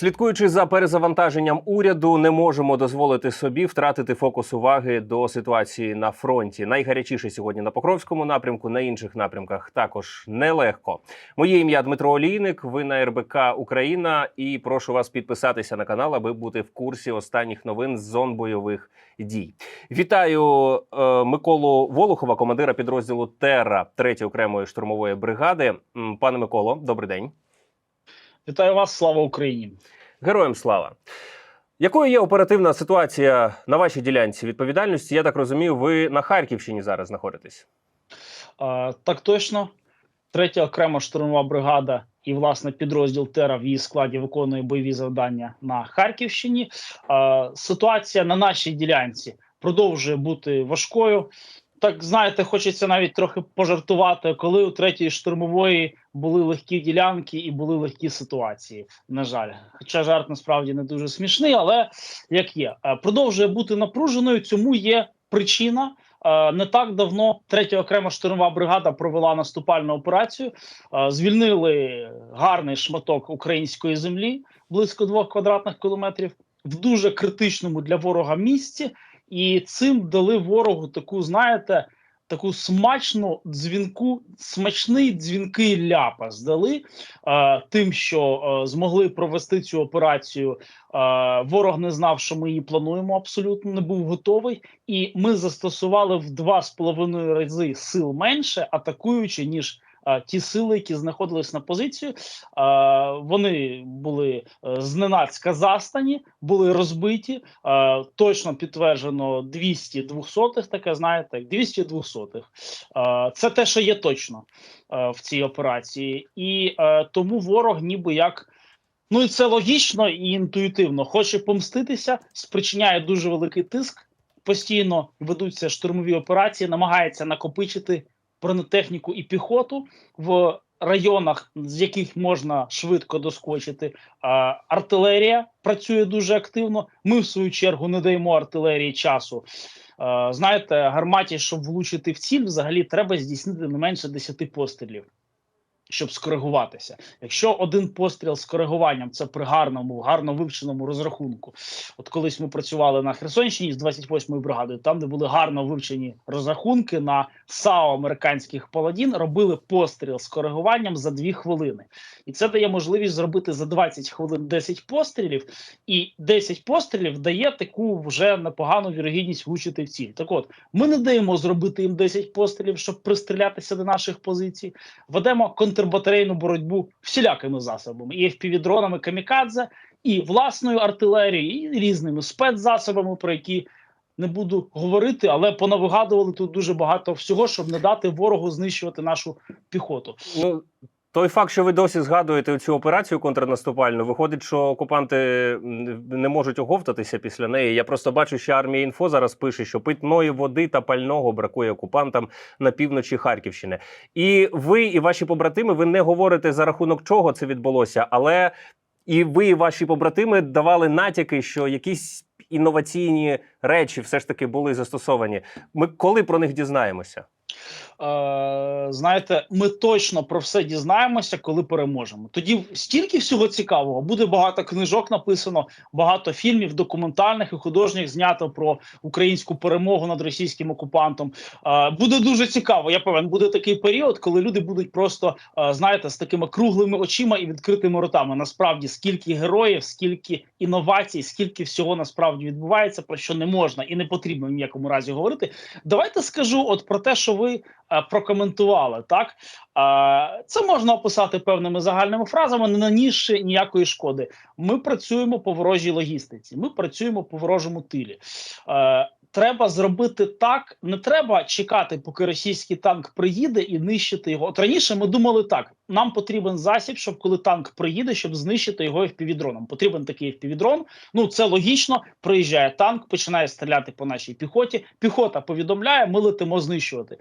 Слідкуючи за перезавантаженням уряду, не можемо дозволити собі втратити фокус уваги до ситуації на фронті. Найгарячіше сьогодні на Покровському напрямку, на інших напрямках також нелегко. Моє ім'я Дмитро Олійник. Ви на РБК Україна, і прошу вас підписатися на канал, аби бути в курсі останніх новин з зон бойових дій. Вітаю е, Миколу Волохова, командира підрозділу Терра 3 окремої штурмової бригади. Пане Миколо, добрий день. Вітаю вас, слава Україні! Героям слава. Якою є оперативна ситуація на вашій ділянці відповідальності? Я так розумію, ви на Харківщині зараз знаходитесь. А, так точно, третя окрема штурмова бригада і власне підрозділ Тера в її складі виконує бойові завдання на Харківщині. А, ситуація на нашій ділянці продовжує бути важкою. Так знаєте, хочеться навіть трохи пожартувати, коли у третьої штурмової були легкі ділянки і були легкі ситуації. На жаль, хоча жарт насправді не дуже смішний, але як є, Е, продовжує бути напруженою. Цьому є причина. Е, Не так давно третя окрема штурмова бригада провела наступальну операцію. Е, Звільнили гарний шматок української землі близько двох квадратних кілометрів в дуже критичному для ворога місці, і цим дали ворогу таку, знаєте, таку смачну дзвінку, смачний дзвінкий ляпа здали е, тим, що е, змогли провести цю операцію. Е, ворог не знав, що ми її плануємо. Абсолютно не був готовий, і ми застосували в два з половиною рази сил менше, атакуючи ніж. Ті сили, які знаходились на позицію, е, вони були е, зненацька застані, були розбиті. Точно підтверджено 200 двохсотих, таке знаєте, як 200 двохсотих. Це те, що є точно в цій операції, і е, тому ворог, ніби як. Ну і це логічно і інтуїтивно. Хоче помститися, спричиняє дуже великий тиск. Постійно ведуться штурмові операції, намагається накопичити бронетехніку і піхоту в районах, з яких можна швидко доскочити. А, артилерія працює дуже активно. Ми, в свою чергу, не даємо артилерії часу. Знаєте, гарматі, щоб влучити в ціль, взагалі треба здійснити не менше 10 пострілів. Щоб скоригуватися, якщо один постріл з коригуванням це при гарному, гарно вивченому розрахунку. От колись ми працювали на Херсонщині з 28-ї бригадою, там де були гарно вивчені розрахунки на САУ американських паладін, робили постріл з коригуванням за 2 хвилини, і це дає можливість зробити за 20 хвилин 10 пострілів, і 10 пострілів дає таку вже непогану вірогідність влучити в ціль. Так от ми не даємо зробити їм 10 пострілів, щоб пристрілятися до наших позицій. Ведемо контрбатарейну боротьбу всілякими засобами, і FPV-дронами камікадзе, і власною артилерією, і різними спецзасобами, про які не буду говорити, але понавигадували тут дуже багато всього, щоб не дати ворогу знищувати нашу піхоту. Той факт, що ви досі згадуєте цю операцію контрнаступальну, виходить, що окупанти не можуть оговтатися після неї. Я просто бачу, що армія інфо зараз пише, що питної води та пального бракує окупантам на півночі Харківщини. І ви і ваші побратими, ви не говорите за рахунок чого це відбулося, але і ви, і ваші побратими давали натяки, що якісь інноваційні речі все ж таки були застосовані. Ми коли про них дізнаємося? Е, знаєте, ми точно про все дізнаємося, коли переможемо. Тоді стільки всього цікавого. Буде багато книжок написано, багато фільмів, документальних і художніх знято про українську перемогу над російським окупантом. Е, буде дуже цікаво. Я певен, буде такий період, коли люди будуть просто е, знаєте з такими круглими очима і відкритими ротами. Насправді, скільки героїв, скільки інновацій, скільки всього насправді відбувається, про що не можна і не потрібно в ніякому разі говорити. Давайте скажу, от про те, що ви е, прокоментували, так е, це можна описати певними загальними фразами, не нанісши ніякої шкоди. Ми працюємо по ворожій логістиці, ми працюємо по ворожому тилі. Е, Треба зробити так, не треба чекати, поки російський танк приїде і нищити його. От раніше ми думали так: нам потрібен засіб, щоб коли танк приїде, щоб знищити його FPV-дроном. Потрібен такий FPV-дрон. Ну це логічно. Приїжджає танк, починає стріляти по нашій піхоті. Піхота повідомляє, ми летимо знищувати. Е,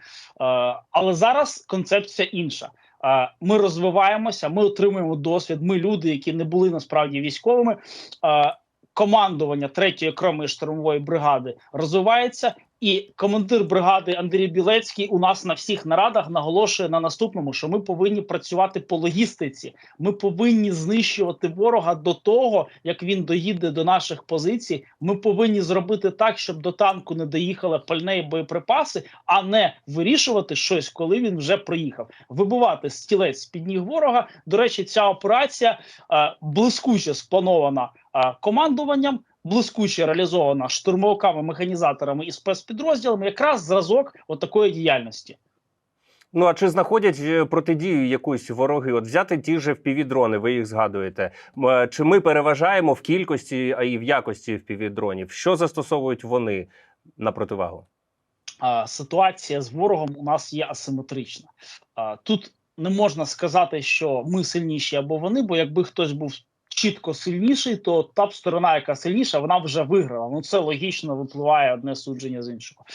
але зараз концепція інша. Е, Ми розвиваємося, ми отримуємо досвід. Ми люди, які не були насправді військовими. Е, Командування третьої окремої штурмової бригади розвивається, І командир бригади Андрій Білецький у нас на всіх нарадах наголошує на наступному, що ми повинні працювати по логістиці. Ми повинні знищувати ворога до того, як він доїде до наших позицій. Ми повинні зробити так, щоб до танку не доїхали пальне і боєприпаси, а не вирішувати щось, коли він вже приїхав. Вибивати стілець з під ніг ворога. До речі, ця операція е, блискуче спланована е, командуванням блискуче реалізована штурмовиками, механізаторами і спецпідрозділами, якраз зразок от такої діяльності. Ну а чи знаходять е, протидію якусь вороги? От взяти ті ж впівдрони, ви їх згадуєте. Е, Чи ми переважаємо в кількості, а і в якості впівдронів? Що застосовують вони на противагу? Ситуація з ворогом у нас є асиметрична. Тут не можна сказати, що ми сильніші або вони, бо якби хтось був чітко сильніший, то та сторона, яка сильніша, вона вже виграла. Ну це логічно випливає одне судження з іншого.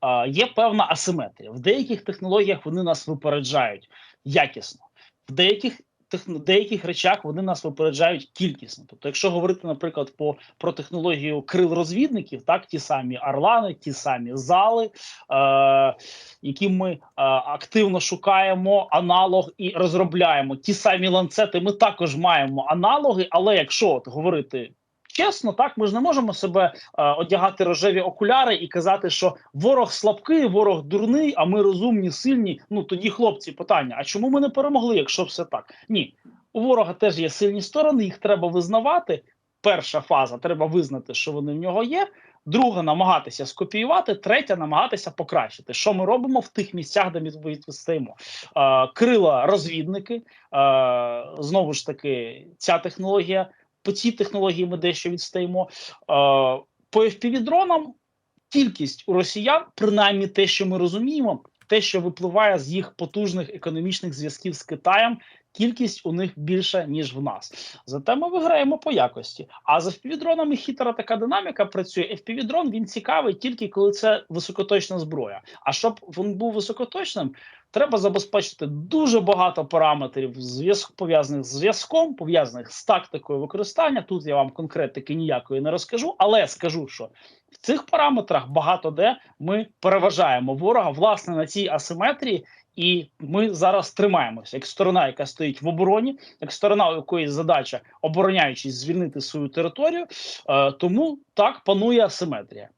А, є певна асиметрія. В деяких технологіях вони нас випереджають якісно, в деяких деяких речах вони нас випереджають кількісно. Тобто, якщо говорити, наприклад, по про технологію крил розвідників, так ті самі Орлани, ті самі зали, е, які ми е, активно шукаємо аналог і розробляємо. Ті самі ланцети, ми також маємо аналоги, але якщо от говорити. Чесно, так ми ж не можемо себе е, одягати рожеві окуляри і казати, що ворог слабкий, ворог дурний, а ми розумні, сильні. Ну тоді, хлопці, питання: а чому ми не перемогли, якщо все так? Ні, у ворога теж є сильні сторони, їх треба визнавати. Перша фаза треба визнати, що вони в нього є. Друга намагатися скопіювати, третя намагатися покращити. Що ми робимо в тих місцях, де ми відстоїмо? Е, крила розвідники. Е, знову ж таки, ця технологія. По цій технології ми дещо відстаємо. По FPV-дронам кількість у росіян, принаймні те, що ми розуміємо, те, що випливає з їх потужних економічних зв'язків з Китаєм, кількість у них більша ніж в нас. Зате ми виграємо по якості. А за FPV-дронами хитра така динаміка працює. FPV-дрон він цікавий тільки коли це високоточна зброя. А щоб він був високоточним, треба забезпечити дуже багато параметрів пов'язаних з зв'язком, пов'язаних з тактикою використання. Тут я вам конкретики ніякої не розкажу, але скажу, що в цих параметрах багато де ми переважаємо ворога власне на цій асиметрії. І ми зараз тримаємося як сторона, яка стоїть в обороні, як сторона, у якої задача, обороняючись, звільнити свою територію. Е, тому так панує асиметрія.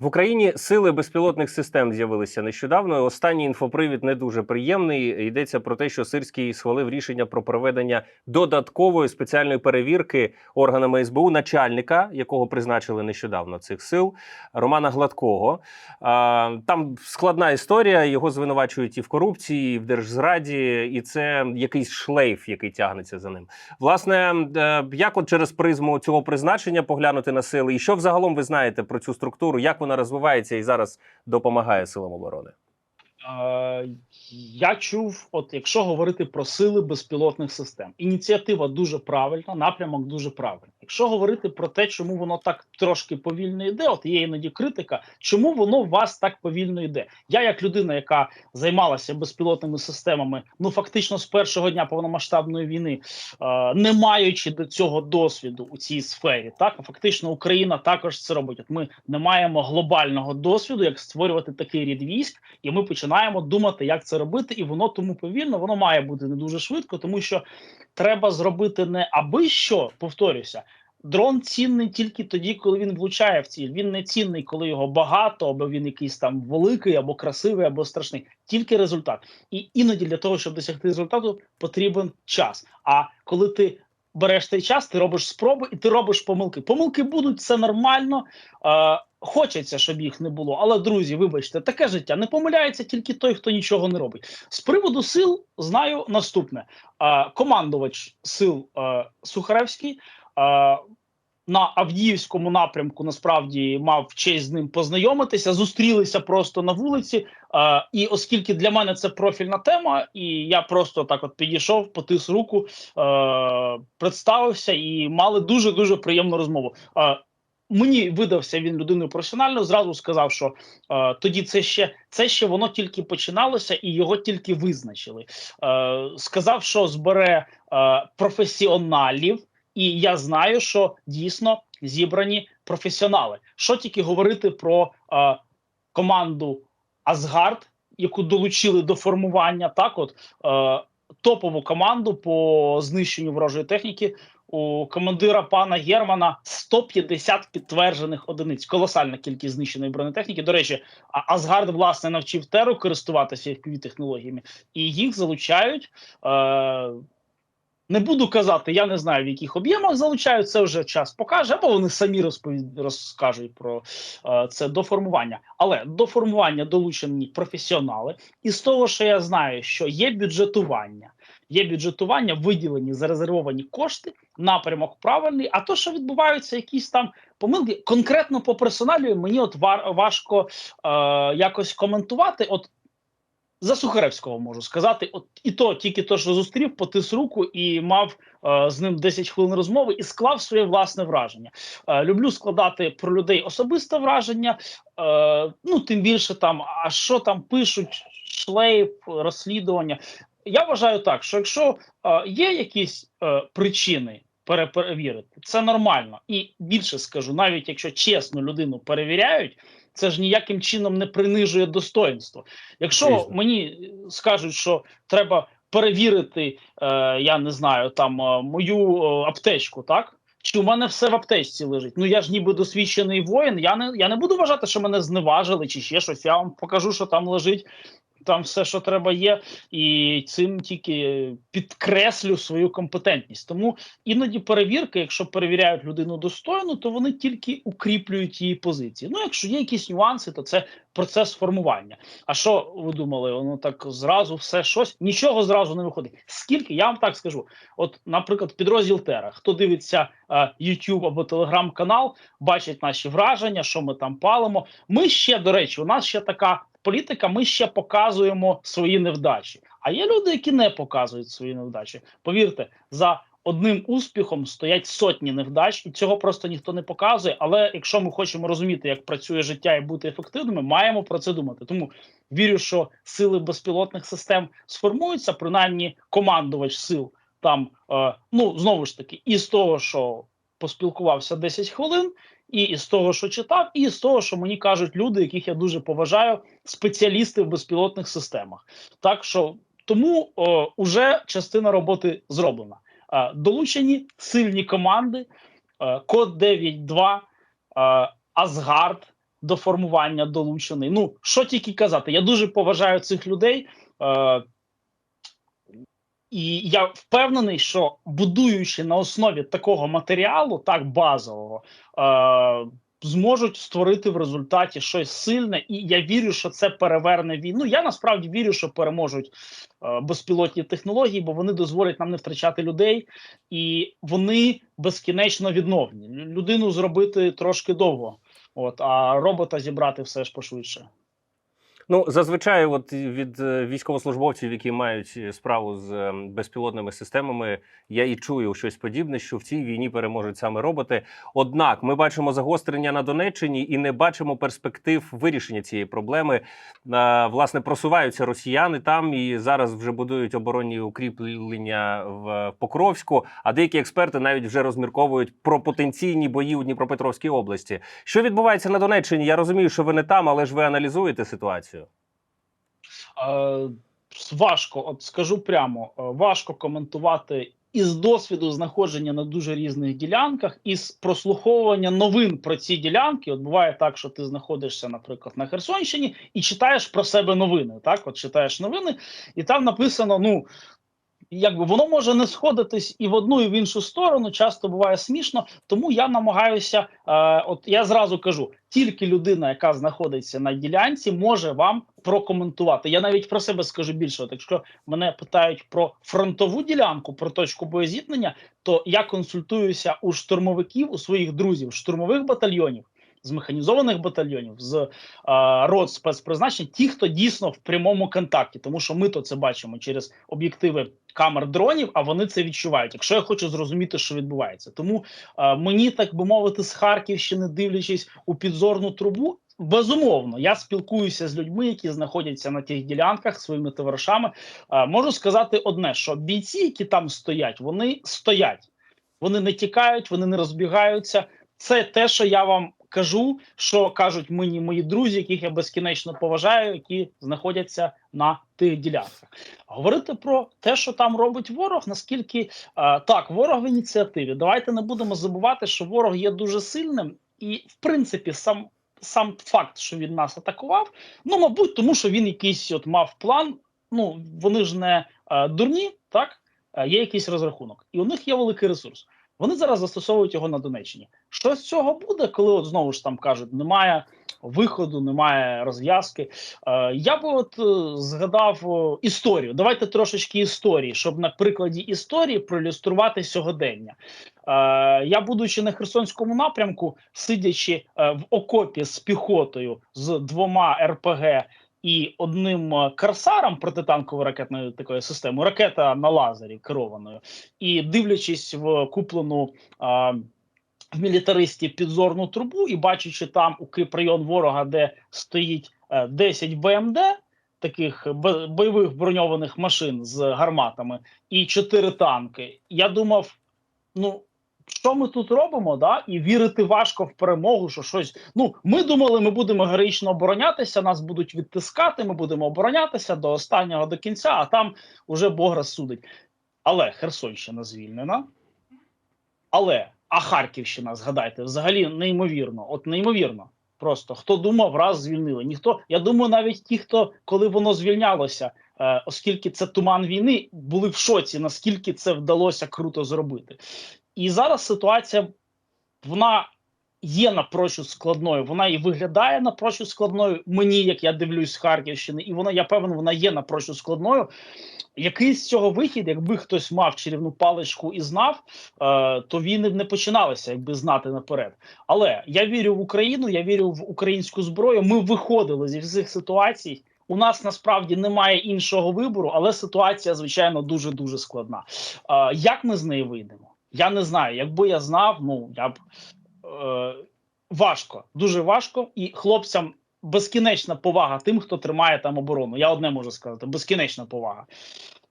В Україні сили безпілотних систем з'явилися нещодавно. Останній інфопривід не дуже приємний. Йдеться про те, що Сирський схвалив рішення про проведення додаткової спеціальної перевірки органами СБУ начальника, якого призначили нещодавно цих сил, Романа Гладкого. Там складна історія. Його звинувачують і в корупції, і в держзраді, і це якийсь шлейф, який тягнеться за ним. Власне, е, як от через призму цього призначення поглянути на сили, і що взагалом ви знаєте про цю структуру, як вона розвивається і зараз допомагає силам оборони? Я чув, от якщо говорити про сили безпілотних систем, ініціатива дуже правильна, напрямок дуже правильний. Якщо говорити про те, чому воно так трошки повільно йде, от є іноді критика, чому воно у вас так повільно йде? Я, як людина, яка займалася безпілотними системами, ну фактично з першого дня повномасштабної війни, е, не маючи до цього досвіду у цій сфері, так фактично Україна також це робить. От ми не маємо глобального досвіду, як створювати такий рід військ, і ми починаємо думати, як це робити, і воно тому повільно, воно має бути не дуже швидко, тому що треба зробити не аби що, повторюся. Дрон цінний тільки тоді, коли він влучає в ціль. Він не цінний, коли його багато, або він якийсь там великий, або красивий, або страшний. Тільки результат. І іноді для того, щоб досягти результату, потрібен час. А коли ти береш цей час, ти робиш спроби і ти робиш помилки. Помилки будуть це нормально. Е, Хочеться, щоб їх не було. Але друзі, вибачте, таке життя не помиляється тільки той, хто нічого не робить. З приводу сил знаю наступне: е, командувач сил е, Сухаревський. Е, на Авдіївському напрямку насправді мав честь з ним познайомитися, зустрілися просто на вулиці. Е, і оскільки для мене це профільна тема, і я просто так от підійшов, потис руку, е, представився і мали дуже дуже приємну розмову. Е, Мені видався він людиною професіональною. Зразу сказав, що е, тоді це ще це ще воно тільки починалося, і його тільки визначили. Е, сказав, що збере е, професіоналів, і я знаю, що дійсно зібрані професіонали. Що тільки говорити про е, команду Асгард, яку долучили до формування, так от е, топову команду по знищенню ворожої техніки. У командира пана Германа 150 підтверджених одиниць. Колосальна кількість знищеної бронетехніки. До речі, Асгард власне навчив Теру користуватися fpv технологіями, і їх залучають. Е, не буду казати, я не знаю в яких об'ємах залучають. Це вже час покаже, або вони самі розповід... розкажуть про е, це до формування. Але до формування долучені професіонали, і з того, що я знаю, що є бюджетування, є бюджетування, виділені зарезервовані кошти, напрямок правильний. А то, що відбуваються якісь там помилки, конкретно по персоналю, мені от важко е, якось коментувати. От за Сухаревського можу сказати, от і то тільки то, що зустрів, потис руку і мав е, з ним 10 хвилин розмови і склав своє власне враження. Е, люблю складати про людей особисте враження. Е, ну тим більше там, а що там пишуть, шлейф, розслідування. Я вважаю так, що якщо е, є якісь е, причини переперевірити, це нормально. І більше скажу, навіть якщо чесно людину перевіряють, це ж ніяким чином не принижує достоинство. Якщо Звісно. мені скажуть, що треба перевірити, е, я не знаю, там е, мою е, аптечку, так? Чи у мене все в аптечці лежить? Ну я ж ніби досвідчений воїн. Я не я не буду вважати, що мене зневажили чи ще щось. Я вам покажу, що там лежить. Там все, що треба, є, і цим тільки підкреслю свою компетентність. Тому іноді перевірки, якщо перевіряють людину достойно, то вони тільки укріплюють її позиції. Ну, якщо є якісь нюанси, то це процес формування. А що ви думали? Воно так зразу все щось нічого зразу не виходить. Скільки я вам так скажу? От, наприклад, підрозділ Тера, хто дивиться е, YouTube або Telegram канал, бачить наші враження, що ми там палимо. Ми ще до речі, у нас ще така політика. Ми ще показуємо свої невдачі. А є люди, які не показують свої невдачі. Повірте, за одним успіхом стоять сотні невдач, і цього просто ніхто не показує. Але якщо ми хочемо розуміти, як працює життя і бути ефективними, маємо про це думати. Тому вірю, що сили безпілотних систем сформуються, принаймні командувач сил там. Е, ну знову ж таки, із того, що поспілкувався 10 хвилин. І із того, що читав, і з того, що мені кажуть люди, яких я дуже поважаю, спеціалісти в безпілотних системах. Так що тому о, уже частина роботи зроблена. Е, долучені сильні команди, е, код 9.2, е, Асгард до формування долучений. Ну що тільки казати, я дуже поважаю цих людей. Е, і я впевнений, що будуючи на основі такого матеріалу, так базового, е, зможуть створити в результаті щось сильне, і я вірю, що це переверне війну. Я насправді вірю, що переможуть е, безпілотні технології, бо вони дозволять нам не втрачати людей, і вони безкінечно відновні. Людину зробити трошки довго, от а робота зібрати все ж пошвидше. Ну, зазвичай, от від е, військовослужбовців, які мають е, справу з е, безпілотними системами, я і чую щось подібне, що в цій війні переможуть саме роботи. Однак ми бачимо загострення на Донеччині і не бачимо перспектив вирішення цієї проблеми. Власне, просуваються росіяни там і зараз вже будують оборонні укріплення в Покровську. А деякі експерти навіть вже розмірковують про потенційні бої у Дніпропетровській області. Що відбувається на Донеччині? Я розумію, що ви не там, але ж ви аналізуєте ситуацію. Е, важко, от скажу прямо, е, важко коментувати із досвіду знаходження на дуже різних ділянках, із прослуховування новин про ці ділянки. От буває так, що ти знаходишся, наприклад, на Херсонщині і читаєш про себе новини. Так, от читаєш новини, і там написано: ну. Якби воно може не сходитись і в одну, і в іншу сторону, часто буває смішно. Тому я намагаюся, е, от я зразу кажу, тільки людина, яка знаходиться на ділянці, може вам прокоментувати. Я навіть про себе скажу більше. От якщо мене питають про фронтову ділянку, про точку боєзіткнення, то я консультуюся у штурмовиків, у своїх друзів, штурмових батальйонів. З механізованих батальйонів, з е, рот спецпризначень, ті, хто дійсно в прямому контакті, тому що ми то це бачимо через об'єктиви камер дронів, а вони це відчувають. Якщо я хочу зрозуміти, що відбувається, тому е, мені так би мовити, з Харківщини, дивлячись у підзорну трубу, безумовно, я спілкуюся з людьми, які знаходяться на тих ділянках своїми товаришами. Е, можу сказати одне: що бійці, які там стоять, вони стоять, вони не тікають, вони не розбігаються. Це те, що я вам кажу, що кажуть мені мої друзі, яких я безкінечно поважаю, які знаходяться на тих ділянках. Говорити про те, що там робить ворог, наскільки е, так, ворог в ініціативі. Давайте не будемо забувати, що ворог є дуже сильним, і в принципі, сам сам факт, що він нас атакував, ну мабуть, тому що він якийсь от мав план. Ну вони ж не е, дурні, так Е, є якийсь розрахунок, і у них є великий ресурс. Вони зараз застосовують його на Донеччині. Що з цього буде, коли от знову ж там кажуть, немає виходу, немає розв'язки. Е, я би от е, згадав історію. Давайте трошечки історії, щоб на прикладі історії проілюструвати сьогодення. Е, я, будучи на Херсонському напрямку, сидячи е, в окопі з піхотою з двома РПГ і одним е, корсаром протитанкової ракетної такої системи, ракета на лазері керованою, і дивлячись в куплену. е, в мілітаристі підзорну трубу і бачачи там укріпрайон ворога, де стоїть е, 10 БМД, таких бойових броньованих машин з гарматами, і 4 танки. Я думав, ну. Що ми тут робимо, да? і вірити важко в перемогу, що щось. Ну, ми думали, ми будемо героїчно оборонятися, нас будуть відтискати, ми будемо оборонятися до останнього до кінця, а там уже Бог розсудить. Але Херсонщина звільнена. Але а Харківщина, згадайте, взагалі неймовірно. От неймовірно. Просто хто думав, раз звільнили. Ніхто, я думаю, навіть ті, хто коли воно звільнялося, е, оскільки це туман війни, були в шоці, наскільки це вдалося круто зробити. І зараз ситуація вона є напрочуд складною. Вона і виглядає напрочуд складною. Мені, як я дивлюсь з Харківщини, і вона, я певен, вона є напрочуд складною. Який з цього вихід, якби хтось мав чарівну паличку і знав, е, то війни б не починалися, якби знати наперед. Але я вірю в Україну, я вірю в українську зброю. Ми виходили зі всіх ситуацій. У нас насправді немає іншого вибору, але ситуація, звичайно, дуже дуже складна. Е, як ми з неї вийдемо? Я не знаю. Якби я знав, ну я б е, важко, дуже важко, і хлопцям безкінечна повага тим, хто тримає там оборону. Я одне можу сказати: безкінечна повага.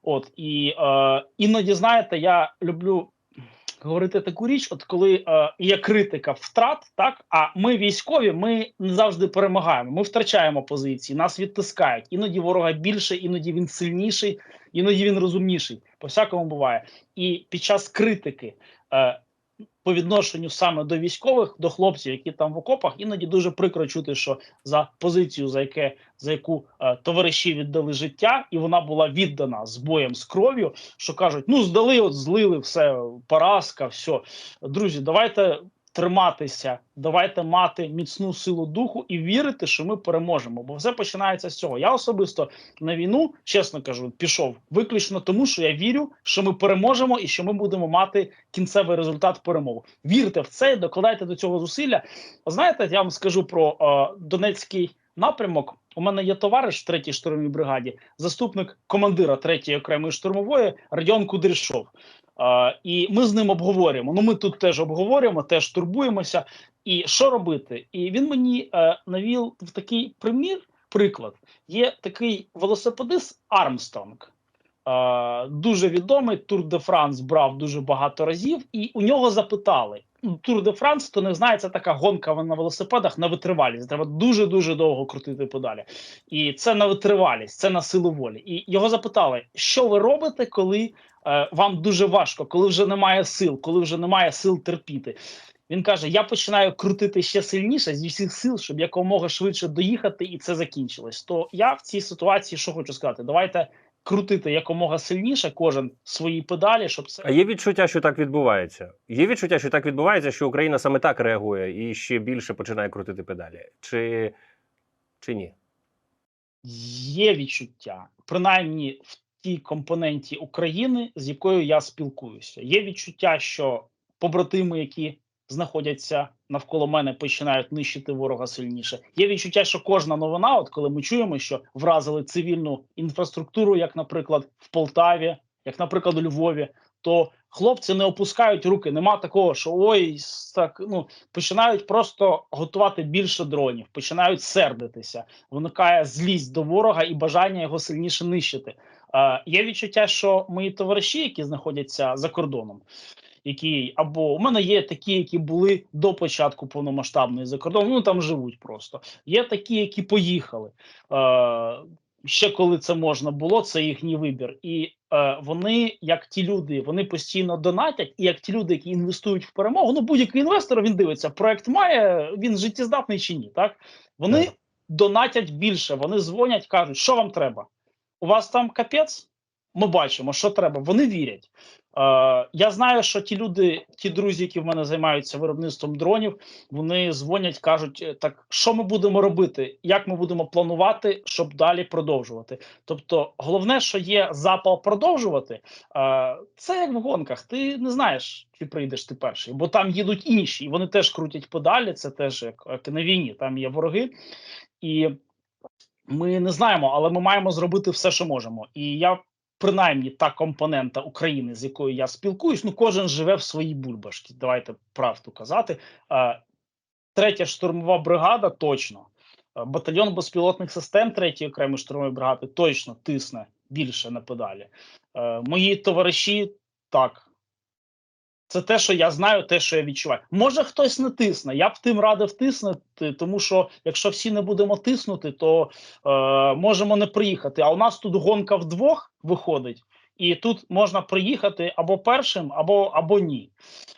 От і е, іноді знаєте, я люблю говорити таку річ, от коли е, є критика втрат, так а ми військові, ми не завжди перемагаємо. Ми втрачаємо позиції, нас відтискають. Іноді ворога більше, іноді він сильніший, іноді він розумніший. По всякому буває. І під час критики. Е, по відношенню саме до військових, до хлопців, які там в окопах, іноді дуже прикро чути, що за позицію, за яке за яку е, товариші віддали життя, і вона була віддана з боєм з кров'ю. Що кажуть: ну здали, от злили все, поразка, все. Друзі, давайте триматися, давайте мати міцну силу духу і вірити, що ми переможемо. Бо все починається з цього. Я особисто на війну, чесно кажу, пішов виключно тому, що я вірю, що ми переможемо і що ми будемо мати кінцевий результат перемоги. Вірте в це, докладайте до цього зусилля. Знаєте, я вам скажу про е, Донецький напрямок. У мене є товариш в 3-й штурмовій бригаді, заступник командира 3-ї окремої штурмової Радіон Кудряшов. І ми з ним обговорюємо. Ну, ми тут теж обговорюємо, теж турбуємося. І що робити? І він мені е, навів в такий примір. Приклад є такий велосипедист Армстронг. Дуже відомий Тур де Франс брав дуже багато разів, і у нього запитали: ну, Тур де Франс, хто не знає, це така гонка на велосипедах на витривалість. Треба дуже дуже довго крутити педалі. І це на витривалість, це на силу волі. І його запитали, що ви робите, коли вам дуже важко, коли вже немає сил, коли вже немає сил терпіти. Він каже: Я починаю крутити ще сильніше зі всіх сил, щоб якомога швидше доїхати, і це закінчилось. То я в цій ситуації що хочу сказати: давайте крутити якомога сильніше, кожен свої педалі, щоб це А є відчуття, що так відбувається. Є відчуття, що так відбувається, що Україна саме так реагує і ще більше починає крутити педалі. Чи, чи ні? є відчуття, принаймні в тій компоненті України, з якою я спілкуюся. Є відчуття, що побратими, які знаходяться навколо мене, починають нищити ворога сильніше. Є відчуття, що кожна новина, от коли ми чуємо, що вразили цивільну інфраструктуру, як, наприклад, в Полтаві, як, наприклад, у Львові, то хлопці не опускають руки. Нема такого, що ой, так ну починають просто готувати більше дронів, починають сердитися. Виникає злість до ворога і бажання його сильніше нищити. Е, є відчуття, що мої товариші, які знаходяться за кордоном, які або у мене є такі, які були до початку повномасштабної за кордоном, ну там живуть просто. Є такі, які поїхали. Е, ще коли це можна було, це їхній вибір. І е, вони, як ті люди, вони постійно донатять, і як ті люди, які інвестують в перемогу, ну будь-який інвестор він дивиться, проект має, він життєздатний чи ні. Так вони Так. донатять більше, вони дзвонять, кажуть, що вам треба. У вас там капець? Ми бачимо, що треба. Вони вірять. Е, я знаю, що ті люди, ті друзі, які в мене займаються виробництвом дронів, вони дзвонять, кажуть: «Е, так що ми будемо робити, як ми будемо планувати, щоб далі продовжувати. Тобто, головне, що є запал продовжувати, е, це як в гонках. Ти не знаєш, чи прийдеш ти перший, бо там їдуть інші, і вони теж крутять педалі. Це теж як на війні. Там є вороги, і ми не знаємо, але ми маємо зробити все, що можемо. І я. Принаймні та компонента України, з якою я спілкуюсь, ну кожен живе в своїй бульбашці. Давайте правду казати. Третя штурмова бригада точно. Е, Батальйон безпілотних систем третьої окремої штурмової бригади точно тисне більше на педалі. Е, Мої товариші так. Це те, що я знаю, те, що я відчуваю. Може, хтось не тисне. Я б тим радив тиснути, тому що якщо всі не будемо тиснути, то е, можемо не приїхати. А у нас тут гонка вдвох виходить, і тут можна приїхати або першим, або, або ні.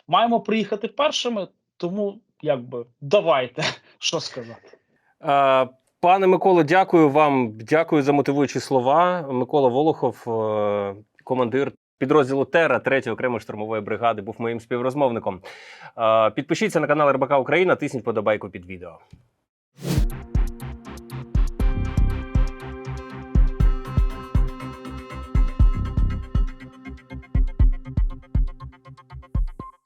Маємо приїхати першими, тому якби давайте що сказати. Е, Пане Миколо, дякую вам. Дякую за мотивуючі слова. Микола Волохов, е, командир підрозділу Тера 3-ї окремої штурмової бригади, був моїм співрозмовником. Е, Підпишіться на канал РБК Україна, тисніть подобайку під відео.